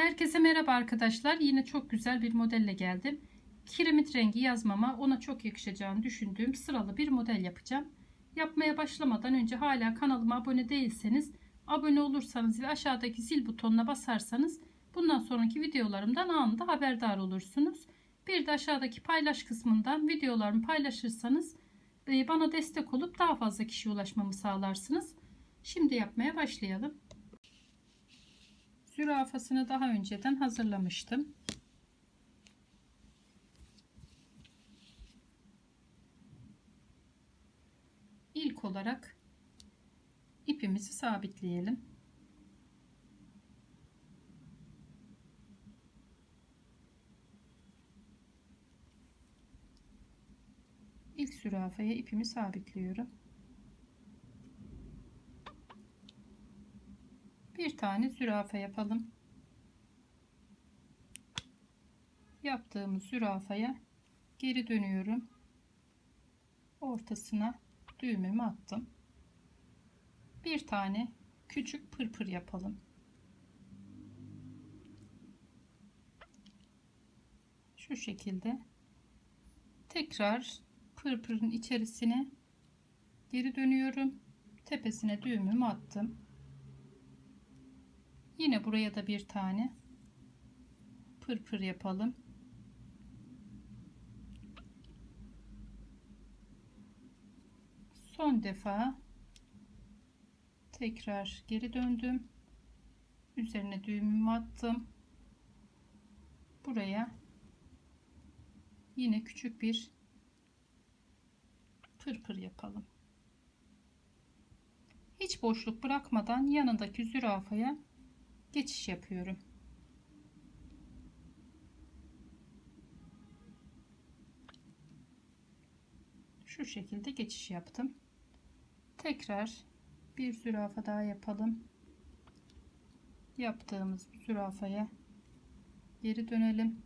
Herkese merhaba arkadaşlar. Yine çok güzel bir modelle geldim. Kiremit rengi yazmama ona çok yakışacağını düşündüğüm sıralı bir model yapacağım. Yapmaya başlamadan önce hala kanalıma abone değilseniz abone olursanız ve aşağıdaki zil butonuna basarsanız bundan sonraki videolarımdan anında haberdar olursunuz. Bir de aşağıdaki paylaş kısmından videolarımı paylaşırsanız e, bana destek olup daha fazla kişiye ulaşmamı sağlarsınız. Şimdi yapmaya başlayalım. Zürafasını daha önceden hazırlamıştım. İlk olarak ipimizi sabitleyelim. İlk zürafaya ipimi sabitliyorum. bir tane zürafa yapalım. Yaptığımız zürafaya geri dönüyorum. Ortasına düğmemi attım. Bir tane küçük pırpır yapalım. Şu şekilde tekrar pırpırın içerisine geri dönüyorum. Tepesine düğümümü attım. Yine buraya da bir tane pırpır yapalım. Son defa tekrar geri döndüm. Üzerine düğümümü attım. Buraya yine küçük bir pırpır yapalım. Hiç boşluk bırakmadan yanındaki zürafaya geçiş yapıyorum. Şu şekilde geçiş yaptım. Tekrar bir zürafa daha yapalım. Yaptığımız zürafaya geri dönelim.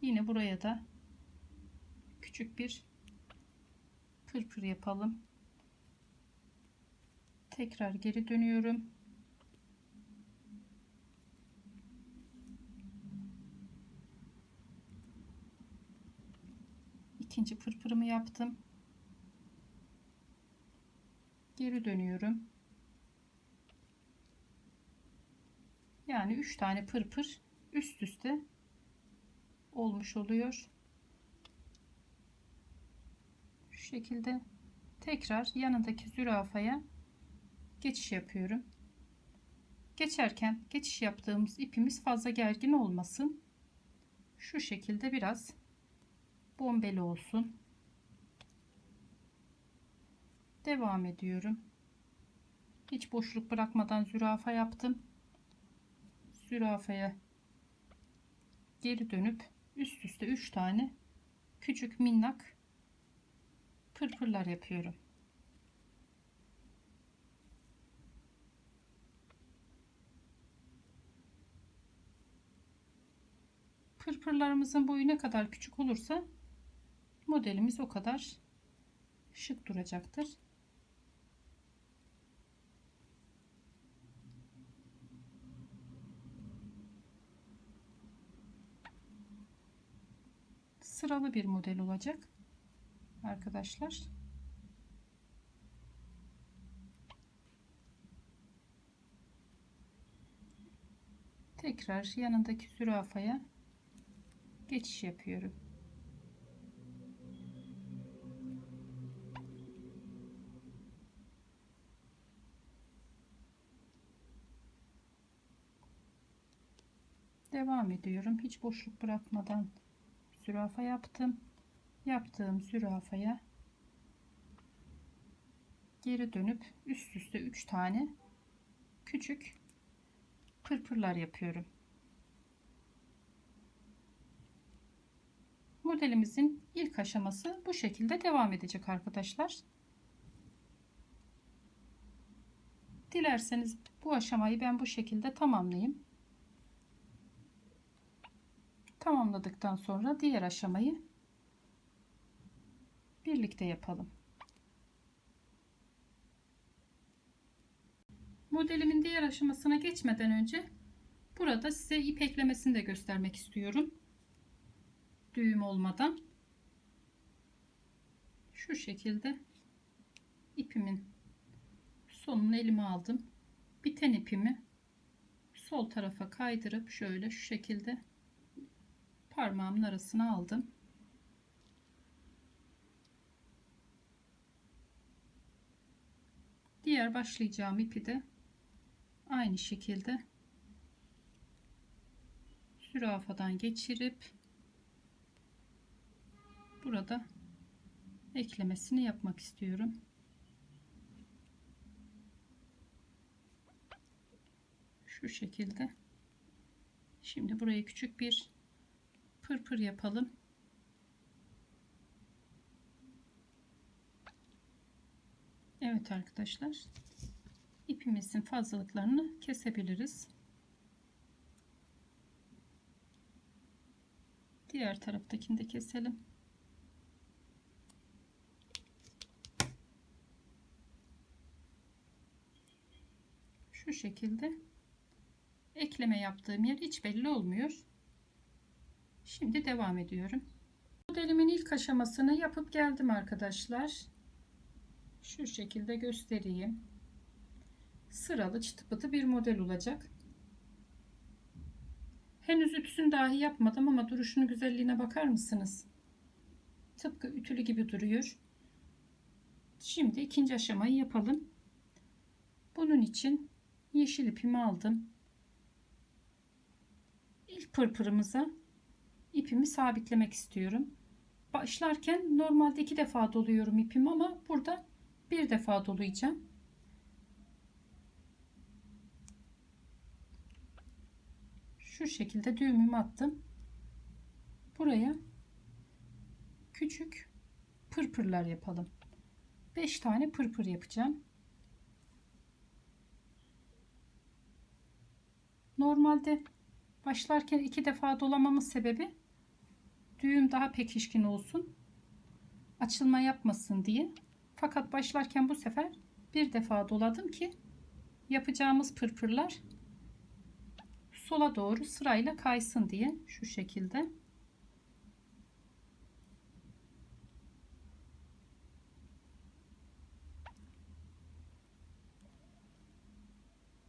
Yine buraya da küçük bir pırpır yapalım tekrar geri dönüyorum. İkinci pırpırımı yaptım. Geri dönüyorum. Yani üç tane pırpır üst üste olmuş oluyor. Şu şekilde tekrar yanındaki zürafaya geçiş yapıyorum. Geçerken geçiş yaptığımız ipimiz fazla gergin olmasın. Şu şekilde biraz bombeli olsun. Devam ediyorum. Hiç boşluk bırakmadan zürafa yaptım. Zürafaya geri dönüp üst üste 3 tane küçük minnak pırpırlar yapıyorum. Pırpırlarımızın boyu ne kadar küçük olursa modelimiz o kadar şık duracaktır. Sıralı bir model olacak arkadaşlar. Tekrar yanındaki zürafaya geçiş yapıyorum. Devam ediyorum. Hiç boşluk bırakmadan zürafa yaptım. Yaptığım zürafaya geri dönüp üst üste 3 tane küçük pırpırlar yapıyorum. Modelimizin ilk aşaması bu şekilde devam edecek arkadaşlar. Dilerseniz bu aşamayı ben bu şekilde tamamlayayım. Tamamladıktan sonra diğer aşamayı birlikte yapalım. Modelimin diğer aşamasına geçmeden önce burada size ip eklemesini de göstermek istiyorum. Düğüm olmadan. Şu şekilde ipimin sonunu elime aldım. Biten ipimi sol tarafa kaydırıp şöyle şu şekilde parmağımın arasına aldım. Diğer başlayacağım ipi de aynı şekilde zürafadan geçirip burada eklemesini yapmak istiyorum. Şu şekilde. Şimdi buraya küçük bir pırpır yapalım. Evet arkadaşlar. ipimizin fazlalıklarını kesebiliriz. Diğer taraftakini de keselim. Şu şekilde ekleme yaptığım yer hiç belli olmuyor. Şimdi devam ediyorum. Modelimin ilk aşamasını yapıp geldim arkadaşlar. Şu şekilde göstereyim. Sıralı çıtı pıtı bir model olacak. Henüz ütüsünü dahi yapmadım ama duruşunu güzelliğine bakar mısınız? Tıpkı ütülü gibi duruyor. Şimdi ikinci aşamayı yapalım. Bunun için yeşil ipimi aldım. İlk pırpırımıza ipimi sabitlemek istiyorum. Başlarken normalde iki defa doluyorum ipimi ama burada bir defa dolayacağım. Şu şekilde düğümümü attım. Buraya küçük pırpırlar yapalım. 5 tane pırpır yapacağım. Normalde başlarken iki defa dolamamın sebebi düğüm daha pekişkin olsun. Açılma yapmasın diye. Fakat başlarken bu sefer bir defa doladım ki yapacağımız pırpırlar sola doğru sırayla kaysın diye şu şekilde.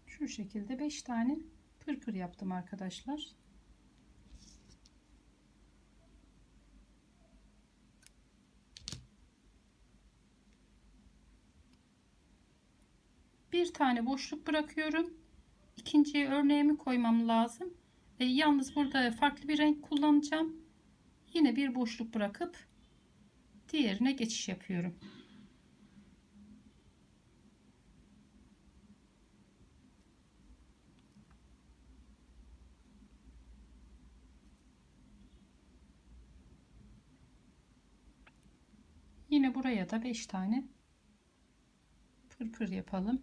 Şu şekilde 5 tane pırpır yaptım arkadaşlar. Bir tane boşluk bırakıyorum. İkinciye örneğimi koymam lazım. E, yalnız burada farklı bir renk kullanacağım. Yine bir boşluk bırakıp diğerine geçiş yapıyorum. Yine buraya da 5 tane pırpır yapalım.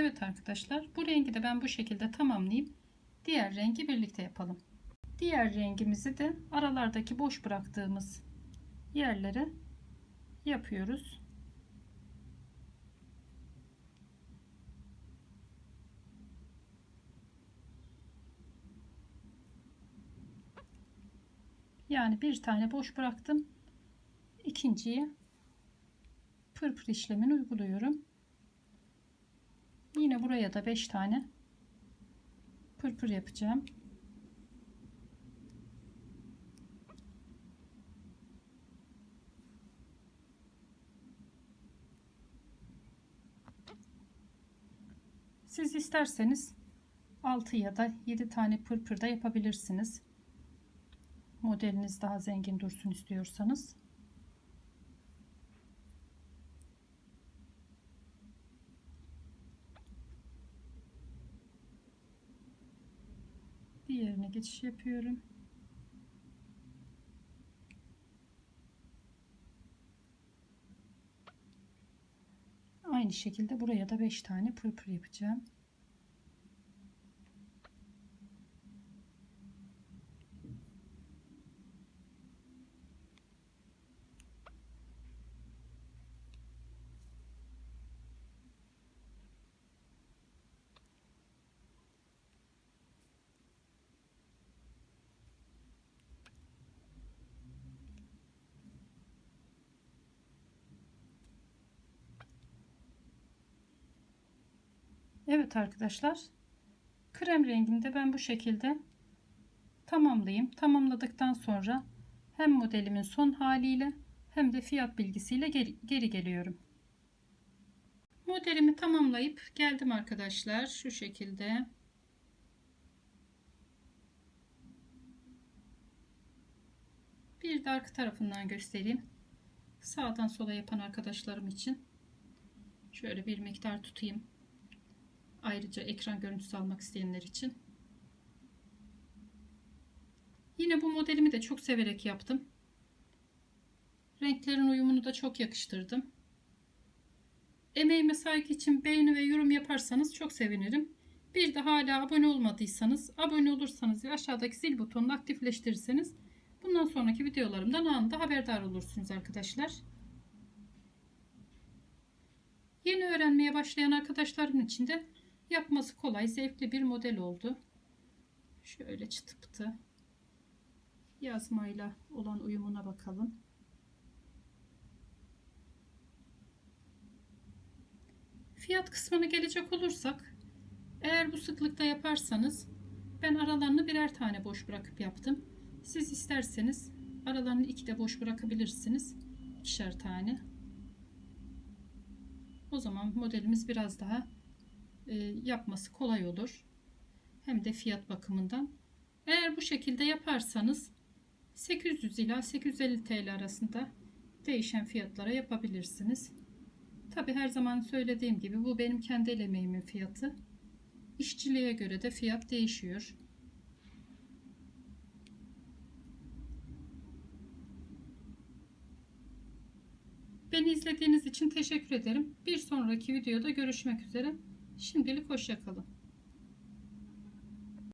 Evet arkadaşlar bu rengi de ben bu şekilde tamamlayayım. Diğer rengi birlikte yapalım. Diğer rengimizi de aralardaki boş bıraktığımız yerlere yapıyoruz. Yani bir tane boş bıraktım. İkinciye pırpır işlemini uyguluyorum. Yine buraya da 5 tane pırpır yapacağım. Siz isterseniz 6 ya da 7 tane pırpır da yapabilirsiniz. Modeliniz daha zengin dursun istiyorsanız. Diğerine geçiş yapıyorum. Aynı şekilde buraya da 5 tane pırpır yapacağım. Evet arkadaşlar. Krem rengimde ben bu şekilde tamamlayayım. Tamamladıktan sonra hem modelimin son haliyle hem de fiyat bilgisiyle geri, geri geliyorum. Modelimi tamamlayıp geldim arkadaşlar. Şu şekilde. Bir de arka tarafından göstereyim. Sağdan sola yapan arkadaşlarım için. Şöyle bir miktar tutayım. Ayrıca ekran görüntüsü almak isteyenler için. Yine bu modelimi de çok severek yaptım. Renklerin uyumunu da çok yakıştırdım. Emeğime saygı için beğeni ve yorum yaparsanız çok sevinirim. Bir de hala abone olmadıysanız, abone olursanız ve aşağıdaki zil butonunu aktifleştirirseniz bundan sonraki videolarımdan anında haberdar olursunuz arkadaşlar. Yeni öğrenmeye başlayan arkadaşlarım için de yapması kolay, zevkli bir model oldu. Şöyle çıtı pıtı yazmayla olan uyumuna bakalım. Fiyat kısmına gelecek olursak eğer bu sıklıkta yaparsanız ben aralarını birer tane boş bırakıp yaptım. Siz isterseniz aralarını iki de boş bırakabilirsiniz. ikişer tane. O zaman modelimiz biraz daha yapması kolay olur. Hem de fiyat bakımından. Eğer bu şekilde yaparsanız 800 ila 850 TL arasında değişen fiyatlara yapabilirsiniz. Tabi her zaman söylediğim gibi bu benim kendi el emeğimin fiyatı. İşçiliğe göre de fiyat değişiyor. Beni izlediğiniz için teşekkür ederim. Bir sonraki videoda görüşmek üzere. Şimdilik hoşçakalın.